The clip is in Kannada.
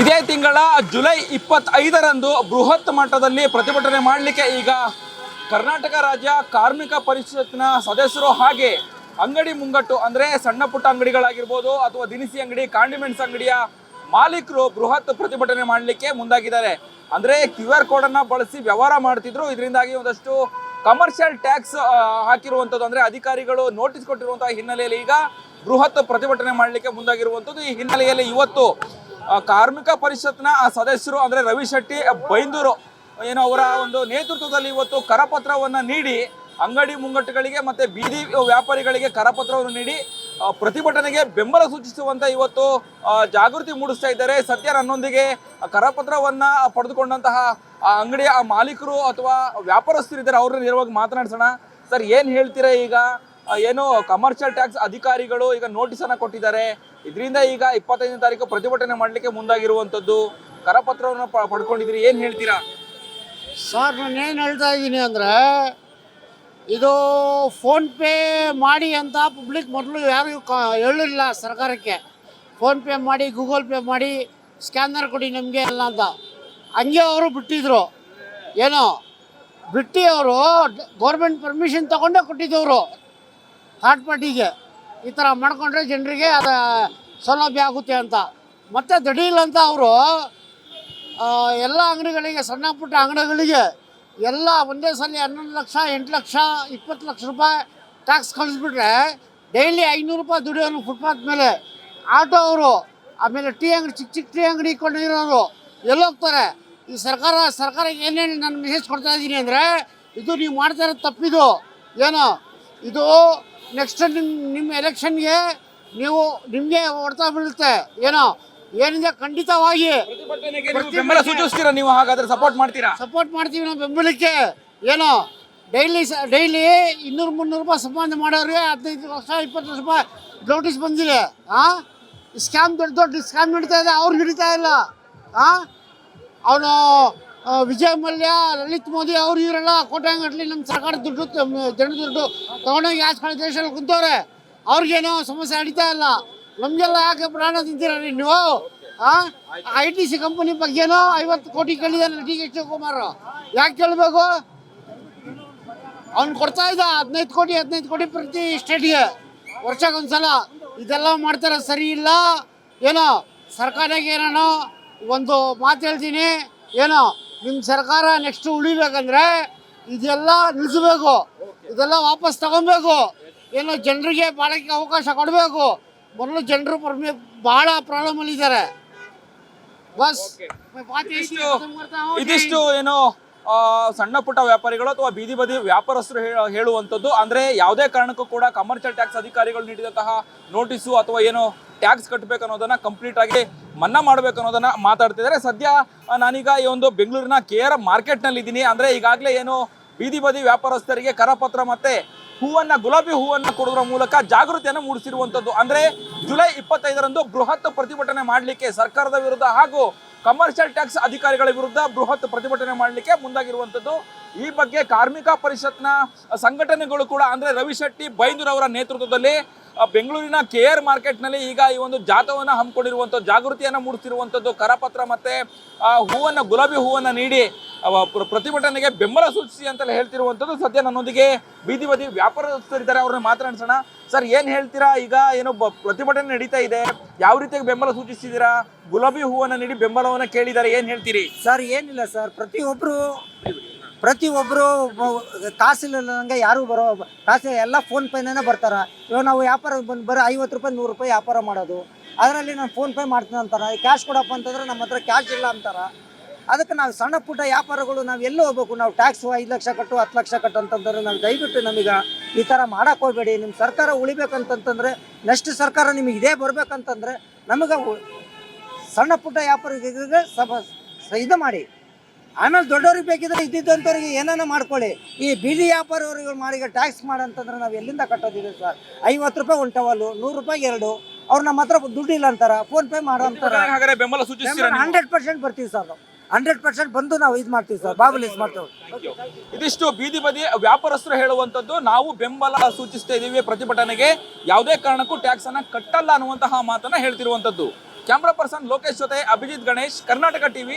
ಇದೇ ತಿಂಗಳ ಜುಲೈ ಇಪ್ಪತ್ತೈದರಂದು ಬೃಹತ್ ಮಟ್ಟದಲ್ಲಿ ಪ್ರತಿಭಟನೆ ಮಾಡಲಿಕ್ಕೆ ಈಗ ಕರ್ನಾಟಕ ರಾಜ್ಯ ಕಾರ್ಮಿಕ ಪರಿಷತ್ನ ಸದಸ್ಯರು ಹಾಗೆ ಅಂಗಡಿ ಮುಂಗಟ್ಟು, ಅಂದರೆ ಸಣ್ಣ ಪುಟ್ಟ ಅಂಗಡಿಗಳಾಗಿರ್ಬೋದು ಅಥವಾ ದಿನಸಿ ಅಂಗಡಿ, ಕಾಂಡಿಮೆಂಟ್ಸ್ ಅಂಗಡಿಯ ಮಾಲೀಕರು ಬೃಹತ್ ಪ್ರತಿಭಟನೆ ಮಾಡಲಿಕ್ಕೆ ಮುಂದಾಗಿದ್ದಾರೆ. ಅಂದರೆ ಕ್ಯೂ ಆರ್ ಕೋಡನ್ನು ಬಳಸಿ ವ್ಯವಹಾರ ಮಾಡ್ತಿದ್ರು. ಇದರಿಂದಾಗಿ ಒಂದಷ್ಟು ಕಮರ್ಷಿಯಲ್ ಟ್ಯಾಕ್ಸ್ ಹಾಕಿರುವಂಥದ್ದು ಅಂದರೆ ಅಧಿಕಾರಿಗಳು ನೋಟಿಸ್ ಕೊಟ್ಟಿರುವಂತಹ ಹಿನ್ನೆಲೆಯಲ್ಲಿ ಈಗ ಬೃಹತ್ ಪ್ರತಿಭಟನೆ ಮಾಡಲಿಕ್ಕೆ ಮುಂದಾಗಿರುವಂಥದ್ದು ಈ ಹಿನ್ನೆಲೆಯಲ್ಲಿ ಇವತ್ತು ಕಾರ್ಮಿಕ ಪರಿಷತ್ನ ಆ ಸದಸ್ಯರು ಅಂದ್ರೆ ರವಿ ಶೆಟ್ಟಿ ಬೈಂದೂರು, ಏನು ಅವರ ಒಂದು ನೇತೃತ್ವದಲ್ಲಿ ಇವತ್ತು ಕರಪತ್ರವನ್ನ ನೀಡಿ, ಅಂಗಡಿ ಮುಂಗಟ್ಟುಗಳಿಗೆ ಮತ್ತೆ ಬೀದಿ ವ್ಯಾಪಾರಿಗಳಿಗೆ ಕರಪತ್ರವನ್ನು ನೀಡಿ ಪ್ರತಿಭಟನೆಗೆ ಬೆಂಬಲ ಸೂಚಿಸುವಂತ ಇವತ್ತು ಜಾಗೃತಿ ಮೂಡಿಸ್ತಾ ಇದ್ದಾರೆ. ಸದ್ಯ ನನ್ನೊಂದಿಗೆ ಕರಪತ್ರವನ್ನ ಪಡೆದುಕೊಂಡಂತಹ, ಆ ಅಂಗಡಿಯ ಮಾಲೀಕರು ಅಥವಾ ವ್ಯಾಪಾರಸ್ಥರು ಇದ್ದಾರೆ ಅವ್ರನ್ನ ನೇರವಾಗಿ ಮಾತನಾಡ್ಸೋಣ. ಸರ್, ಏನು ಹೇಳ್ತೀರಾ ಈಗ? ಏನು ಕಮರ್ಷಿಯಲ್ ಟ್ಯಾಕ್ಸ್ ಅಧಿಕಾರಿಗಳು ಈಗ ನೋಟಿಸ್ ಅನ್ನ ಕೊಟ್ಟಿದ್ದಾರೆ. ಇದರಿಂದ ಈಗ ಇಪ್ಪತ್ತೈದನೇ ತಾರೀಕು ಪ್ರತಿಭಟನೆ ಮಾಡಲಿಕ್ಕೆ ಮುಂದಾಗಿರುವಂಥದ್ದು ಕರಪತ್ರವನ್ನು ಪ- ಏನು ಹೇಳ್ತೀರಾ? ಸರ್, ನಾನು ಏನು ಹೇಳ್ತಾ ಇದ್ದೀನಿ ಅಂದರೆ, ಇದು ಫೋನ್ಪೇ ಮಾಡಿ ಅಂತ ಪಬ್ಲಿಕ್ ಮೊದಲು ಯಾರಿಗೂ ಕ ಹೇಳಿಲ್ಲ ಸರ್ಕಾರಕ್ಕೆ. ಫೋನ್ಪೇ ಮಾಡಿ ಗೂಗಲ್ ಪೇ ಮಾಡಿ ಸ್ಕ್ಯಾನರ್ ಕೊಡಿ ನಮಗೆ ಅಲ್ಲ ಅಂತ. ಹಂಗೆ ಅವರು ಬಿಟ್ಟಿದ್ರು. ಏನೋ, ಬಿಟ್ಟಿ ಅವರು ಗೌರ್ಮೆಂಟ್ ಪರ್ಮಿಷನ್ ತಗೊಂಡೇ ಕೊಟ್ಟಿದ್ದವರು ಥರ್ಡ್ ಪಾರ್ಟಿಗೆ ಈ ಥರ ಮಾಡಿಕೊಂಡ್ರೆ ಜನರಿಗೆ ಅದು ಸೌಲಭ್ಯ ಆಗುತ್ತೆ ಅಂತ. ಮತ್ತೆ ದಡೀಲ್ ಅಂತ ಅವರು ಎಲ್ಲ ಅಂಗಡಿಗಳಿಗೆ, ಸಣ್ಣ ಪುಟ್ಟ ಅಂಗಡಿಗಳಿಗೆ ಎಲ್ಲ ಒಂದೇ ಸಲ ಹನ್ನೊಂದು ಲಕ್ಷ, ಎಂಟು ಲಕ್ಷ, ಇಪ್ಪತ್ತು ಲಕ್ಷ ರೂಪಾಯಿ ಟ್ಯಾಕ್ಸ್ ಕಳಿಸ್ಬಿಟ್ರೆ ಡೈಲಿ ಐನೂರು ರೂಪಾಯಿ ದುಡಿಯೋನು ಫುಟ್ಪಾತ್ ಮೇಲೆ ಆಟೋ ಅವರು, ಆಮೇಲೆ ಟೀ ಅಂಗಡಿ, ಚಿಕ್ಕ ಚಿಕ್ಕ ಟೀ ಅಂಗಡಿ ಇಟ್ಕೊಂಡಿರೋರು ಎಲ್ಲೋಗ್ತಾರೆ ಈ ಸರ್ಕಾರ, ಸರ್ಕಾರಕ್ಕೆ ಏನೇನು ನಾನು ಮೆಸೇಜ್ ಕೊಡ್ತಾ ಇದ್ದೀನಿ ಅಂದರೆ, ಇದು ನೀವು ಮಾಡ್ತಾ ಇರೋದು ತಪ್ಪಿದು. ಏನೋ? ಇದು ನೆಕ್ಸ್ಟ್ ನಿಮ್ಮ ನಿಮ್ಮ ಎಲೆಕ್ಷನ್ಗೆ ನೀವು ನಿಮಗೆ ಹೊಡೆತ ಬೀಳುತ್ತೆ. ಏನೋ? ಏನಿದೆ? ಖಂಡಿತವಾಗಿ ಬೆಂಬಲ ಸೂಚಿಸ್ತೀರಾ? ನೀವು ಹಾಗಾದ್ರೆ ಸಪೋರ್ಟ್ ಮಾಡ್ತೀರಾ? ಸಪೋರ್ಟ್ ಮಾಡ್ತೀವಿ ನಾವು ಬೆಂಬಲಕ್ಕೆ. ಏನೋ? ಡೈಲಿ ಸ ಡೈಲಿ ಇನ್ನೂರು ಮುನ್ನೂರು ರೂಪಾಯಿ ಸಂಬಂಧ ಮಾಡೋರಿಗೆ ಹದಿನೈದು ವರ್ಷ ಇಪ್ಪತ್ತು ವರ್ಷ ರೂಪಾಯಿ ನೋಟಿಸ್ ಬಂದಿದೆ. ಹಾಂ ಸ್ಕ್ಯಾಮ್ ದೊಡ್ಡ ದೊಡ್ಡ ಸ್ಕ್ಯಾಮ್ ನಡೀತಾ ಇದೆ. ಅವ್ರಿಗೆ ಹಿಡಿತಾ ಇಲ್ಲ. ಹಾಂ ಅವನು ವಿಜಯ್ ಮಲ್ಯ, ಲಲಿತ್ ಮೋದಿ ಅವ್ರು ಇವರೆಲ್ಲ ಕೋಟ್ಯಾಂಗಟ್ಲಿ ನಮ್ಮ ಸರ್ಕಾರ ದುಡ್ಡು ಜನ ದುಡ್ಡು ತೊಗೊಂಡೋಗಿ ಆಚೆ ದೇಶದಲ್ಲಿ ಕುಂತವ್ರೆ. ಅವ್ರಿಗೇನೋ ಸಮಸ್ಯೆ ಅಡಿತಾ ಇಲ್ಲ. ನಮಗೆಲ್ಲ ಯಾಕೆ ಪ್ರಾಣ ತಿಂತೀರ ನೀವು? ಐ ಟಿ ಸಿ ಕಂಪನಿ ಬಗ್ಗೆನೋ ಐವತ್ತು ಕೋಟಿ ಕೇಳಿದಾನೆ ಡಿ ಕೆ ಯಾಕೆ ಕೇಳಬೇಕು? ಅವ್ನು ಕೊಡ್ತಾ ಇದ್ದ ಹದಿನೈದು ಕೋಟಿ ಹದಿನೈದು ಕೋಟಿ ಪ್ರತಿ ಸ್ಟೇಟ್ಗೆ. ವರ್ಷಕ್ಕೊಂದ್ಸಲ. ಇದೆಲ್ಲ ಮಾಡ್ತಾರೆ ಸರಿ ಇಲ್ಲ? ಏನೋ ಸರ್ಕಾರಕ್ಕೆ ಏನೋ ಒಂದು ಮಾತು ಹೇಳ್ತೀನಿ. ಏನೋ ನಿಮ್ಮ ಸರ್ಕಾರ ನೆಕ್ಸ್ಟ್ ಉಳಿಬೇಕಂದ್ರೆ ಇದೆಲ್ಲ ನಿಲ್ಲಿಸಬೇಕು ಇದೆಲ್ಲ ವಾಪಸ್ ತಗೊಬೇಕು. ಏನೋ ಜನರಿಗೆ ಬಾಳಕ್ಕೆ ಅವಕಾಶ ಕೊಡಬೇಕು. ಮೊದಲು ಜನರು ಪರ್ಮಿ ಭಾಳ ಪ್ರಾಬ್ಲಮ್ ಇದ್ದಾರೆ ಬಸ್ ಇದಿಷ್ಟು ಏನು ಸಣ್ಣ ಪುಟ್ಟ ವ್ಯಾಪಾರಿಗಳು ಅಥವಾ ಬೀದಿ ಬದಿ ವ್ಯಾಪಾರಸ್ಥರು ಹೇಳ- ಹೇಳುವಂಥದ್ದು. ಅಂದ್ರೆ ಯಾವುದೇ ಕಾರಣಕ್ಕೂ ಕೂಡ ಕಮರ್ಷಿಯಲ್ ಟ್ಯಾಕ್ಸ್ ಅಧಿಕಾರಿಗಳು ನೀಡಿದಂತಹ ನೋಟಿಸು ಅಥವಾ ಏನು ಟ್ಯಾಕ್ಸ್ ಕಟ್ಟಬೇಕು ಅನ್ನೋದನ್ನ ಕಂಪ್ಲೀಟ್ ಆಗಿ ಮನ್ನಾ ಮಾಡಬೇಕು ಅನ್ನೋದನ್ನ ಮಾತಾಡ್ತಿದ್ದಾರೆ. ಸದ್ಯ ನಾನೀಗ ಈ ಒಂದು ಬೆಂಗಳೂರಿನ ಕೆ ಆರ್ ಮಾರ್ಕೆಟ್ನಲ್ಲಿ ಇದ್ದೀನಿ ಅಂದ್ರೆ ಈಗಾಗಲೇ ಏನು ಬೀದಿ ಬದಿ ವ್ಯಾಪಾರಸ್ಥರಿಗೆ ಕರಪತ್ರ ಮತ್ತೆ ಹೂವನ್ನ, ಗುಲಾಬಿ ಹೂವನ್ನ ಕೊಡೋದ್ರ ಮೂಲಕ ಜಾಗೃತಿಯನ್ನು ಮೂಡಿಸಿರುವಂಥದ್ದು. ಅಂದ್ರೆ ಜುಲೈ ಇಪ್ಪತ್ತೈದರಂದು ಬೃಹತ್ ಪ್ರತಿಭಟನೆ ಮಾಡಲಿಕ್ಕೆ ಸರ್ಕಾರದ ವಿರುದ್ಧ ಹಾಗೂ ಕಮರ್ಷಿಯಲ್ ಟ್ಯಾಕ್ಸ್ ಅಧಿಕಾರಿಗಳ ವಿರುದ್ಧ ಬೃಹತ್ ಪ್ರತಿಭಟನೆ ಮಾಡಲಿಕ್ಕೆ ಮುಂದಾಗಿರುವಂತದ್ದು ಈ ಬಗ್ಗೆ ಕಾರ್ಮಿಕ ಪರಿಷತ್ನ ಸಂಘಟನೆಗಳು ಕೂಡ, ಅಂದ್ರೆ ರವಿ ಶೆಟ್ಟಿ ಬೈಂದೂರ್ ಅವರ ನೇತೃತ್ವದಲ್ಲಿ ಬೆಂಗಳೂರಿನ ಕೆ ಆರ್ ಮಾರ್ಕೆಟ್ನಲ್ಲಿ ಈಗ ಈ ಒಂದು ಜಾಥವನ್ನು ಹಮ್ಮಿಕೊಂಡಿರುವಂಥದ್ದು ಜಾಗೃತಿಯನ್ನು ಮೂಡಿಸಿರುವಂಥದ್ದು ಕರಪತ್ರ ಮತ್ತೆ ಆ, ಹೂವನ್ನು ಗುಲಾಬಿ ಹೂವನ್ನು ನೀಡಿ ಪ್ರತಿಭಟನೆಗೆ ಬೆಂಬಲ ಸೂಚಿಸಿ ಅಂತಲೇ ಹೇಳ್ತಿರುವಂಥದ್ದು. ಸದ್ಯ ನನ್ನೊಂದಿಗೆ ಬೀದಿ ಬದಿ ವ್ಯಾಪಾರಸ್ಥರಿದ್ದಾರೆ ಅವ್ರನ್ನ ಮಾತನಾಡಿಸೋಣ ಸರ್ ಏನು ಹೇಳ್ತೀರಾ? ಈಗ ಏನು ಪ್ರತಿಭಟನೆ ನಡೀತಾ ಇದೆ. ಯಾವ ರೀತಿಯಾಗಿ ಬೆಂಬಲ ಸೂಚಿಸಿದ್ದೀರಾ ಗುಲಾಬಿ ಹೂವನ್ನು ನೀಡಿ ಬೆಂಬಲವನ್ನು ಕೇಳಿದ್ದಾರೆ. ಏನು ಹೇಳ್ತೀರಿ? ಸರ್ ಏನಿಲ್ಲ ಸರ್. ಪ್ರತಿಯೊಬ್ಬರು ಪ್ರತಿಯೊಬ್ಬರು ಕಾಸಿಲ್ಲದಂಗೆ ಯಾರು ಬರೋ ಕಾಸು ಎಲ್ಲ ಫೋನ್ ಪೇನೇ ಬರ್ತಾರೆ. ಇವಾಗ ನಾವು ವ್ಯಾಪಾರ ಬಂದು ಬರೋ ಐವತ್ತು ರೂಪಾಯಿ, ನೂರು ರೂಪಾಯಿ ವ್ಯಾಪಾರ ಮಾಡೋದು. ಅದರಲ್ಲಿ ನಾನು ಫೋನ್ ಪೇ ಮಾಡ್ತೀನಿ ಅಂತಾರೆ. ಕ್ಯಾಶ್ ಕೊಡಪ್ಪ ಅಂತಂದ್ರೆ ನಮ್ಮ ಹತ್ರ ಕ್ಯಾಶ್ ಇಲ್ಲ ಅಂತಾರೆ. ಅದಕ್ಕೆ ನಾವು ಸಣ್ಣ ಪುಟ್ಟ ವ್ಯಾಪಾರಗಳು ನಾವು ಎಲ್ಲಿ ಹೋಗ್ಬೇಕು? ನಾವು ಟ್ಯಾಕ್ಸು ಐದು ಲಕ್ಷ ಕಟ್ಟು, ಹತ್ತು ಲಕ್ಷ ಕಟ್ಟು ಅಂತಂದ್ರೆ ನಾವು ದಯವಿಟ್ಟು ನಮಗೆ ಈ ಥರ ಮಾಡಕ್ಕೆ ಹೋಗಬೇಡಿ. ನಿಮ್ಮ ಸರ್ಕಾರ ಉಳಿಬೇಕಂತಂತಂದ್ರೆ ನೆಕ್ಸ್ಟ್ ಸರ್ಕಾರ ನಿಮಗೆ ಇದೇ ಬರ್ಬೇಕಂತಂದ್ರೆ ನಮಗೆ ಸಣ್ಣ ಪುಟ್ಟ ವ್ಯಾಪಾರಿಗಳಿಗೆ ಸಬ ಇದು ಮಾಡಿ. ಆಮೇಲೆ ದೊಡ್ಡವ್ರಿಗೆ ಬೇಕಿದ್ರೆ ಇದ್ದಿದ್ದಂಥವ್ರಿಗೆ ಏನಾನ ಮಾಡ್ಕೊಳ್ಳಿ. ಈ ಬೀದಿ ವ್ಯಾಪಾರವ್ರಿಗೆ ಮಾಡಿ ಟ್ಯಾಕ್ಸ್ ಮಾಡಂತಂದ್ರೆ ನಾವು ಎಲ್ಲಿಂದ ಕಟ್ಟೋದಿದೆ ಸರ್ ಐವತ್ತು ರೂಪಾಯಿ ಒಂದು ಟವಲ್ಲು ನೂರು ರೂಪಾಯಿ ಎರಡು. ಅವ್ರು ನಮ್ಮ ಹತ್ರ ದುಡ್ಡಿಲ್ಲ ಅಂತಾರ ಫೋನ್ ಪೇ ಮಾಡೋ ಅಂತಾರ. ಹಾಗಾದ್ರೆ ಬೆಂಬಲ ಸೂಚಿಸ್ತೀರಾ ನೀವು? ಹಂಡ್ರೆಡ್ ಪರ್ಸೆಂಟ್ ಬರ್ತೀವಿ ಸರ್ ನಾವು ಹಂಡ್ರೆಡ್ ಪರ್ಸೆಂಟ್ ಬಂದು ನಾವು ಇದು ಮಾಡ್ತೀವಿ ಸರ್ ಬಾಬುಲಿಸ್ ಮಾಡ್ತೇವೆ. ಇದಿಷ್ಟು ಬೀದಿ ಬದಿ ವ್ಯಾಪಾರಸ್ಥರು ಹೇಳುವಂತದ್ದು ನಾವು ಬೆಂಬಲ ಸೂಚಿಸ್ತಾ ಇದೀವಿ ಪ್ರತಿಭಟನೆಗೆ. ಯಾವುದೇ ಕಾರಣಕ್ಕೂ ಟ್ಯಾಕ್ಸ್ ಅನ್ನ ಕಟ್ಟಲ್ಲ ಅನ್ನುವಂತಹ ಮಾತನ್ನ ಹೇಳ್ತಿರುವಂತದ್ದು ಕ್ಯಾಮ್ರಾ ಪರ್ಸನ್ ಲೋಕೇಶ್ ಜೊತೆ ಅಭಿಜಿತ್ ಗಣೇಶ್ ಕರ್ನಾಟಕ ಟಿವಿ